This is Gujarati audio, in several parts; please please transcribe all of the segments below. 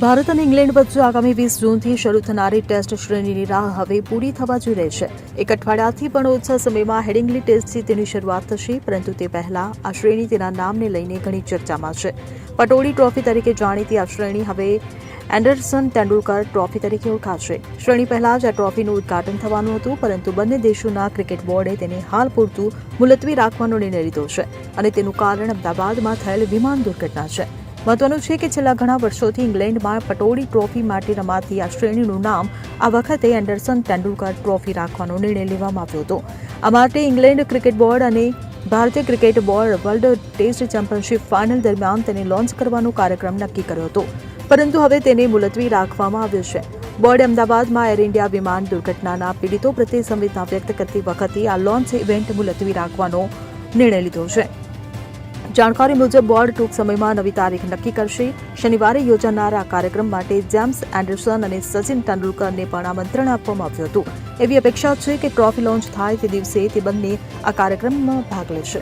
ભારત અને ઇંગ્લેન્ડ વચ્ચે આગામી વીસ જૂનથી શરૂ થનારી ટેસ્ટ શ્રેણીની રાહ હવે પૂરી થવા જઈ રહી છે. એક અઠવાડિયાથી પણ ઓછા સમયમાં હેડિંગ્લી ટેસ્ટથી તેની શરૂઆત થશે, પરંતુ તે પહેલા આ શ્રેણી તેના નામને લઈને ઘણી ચર્ચામાં છે. પટોળી ટ્રોફી તરીકે જાણીતી આ શ્રેણી હવે એન્ડરસન તેંડુલકર ટ્રોફી તરીકે ઓળખાશે. શ્રેણી પહેલા જ આ ટ્રોફીનું ઉદઘાટન થવાનું હતું, પરંતુ બંને દેશોના ક્રિકેટ બોર્ડે તેને હાલ પૂરતું મુલતવી રાખવાનો નિર્ણય લીધો છે અને તેનું કારણ અમદાવાદમાં થયેલ વિમાન દુર્ઘટના છે. મહત્વનું છે કે છેલ્લા ઘણા વર્ષોથી ઇંગ્લેન્ડમાં પટોળી ટ્રોફી માટે રમાતી આ શ્રેણીનું નામ આ વખતે એન્ડરસન તેંડુલકર ટ્રોફી રાખવાનો નિર્ણય લેવામાં આવ્યો હતો. આ માટે ઇંગ્લેન્ડ ક્રિકેટ બોર્ડ અને ભારતીય cricket board world test championship final દરમિયાન તેને લોન્ચ કરવાનો કાર્યક્રમ નક્કી કર્યો હતો. પરંતુ હવે તેને મુલતવી રાખવામાં આવ્યો છે. બોર્ડે અમદાવાદમાં એર ઇન્ડિયા વિમાન દુર્ઘટનાના પીડિતો પ્રત્યે સંવેદના વ્યક્ત કરતી વખતે આ લોન્ચ ઇવેન્ટ મુલતવી રાખવાનો નિર્ણય લીધો છે. જાણકારી મુજબ બોર્ડ ટૂંક સમયમાં નવી તારીખ નક્કી કરશે. શનિવારે યોજાનાર આ કાર્યક્રમ માટે જેમ્સ એન્ડરસન અને સચિન તેંડુલકરને પણ આમંત્રણ આપવામાં આવ્યું હતું. એવી અપેક્ષા છે કે ટ્રોફી લોન્ચ થાય તે દિવસે તે બંને આ કાર્યક્રમમાં ભાગ લેશે.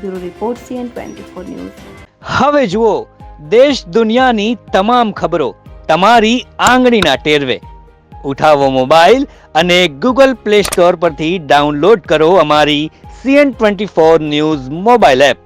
Bureau report CN twenty news. હવે જુઓ, દેશ દુનિયાની તમામ ખબરો તમારી આંગળીના ટેરવે. ઉઠાવો મોબાઈલ અને ગૂગલ પ્લે સ્ટોર પરથી ડાઉનલોડ કરો અમારી CN twenty four news mobile app.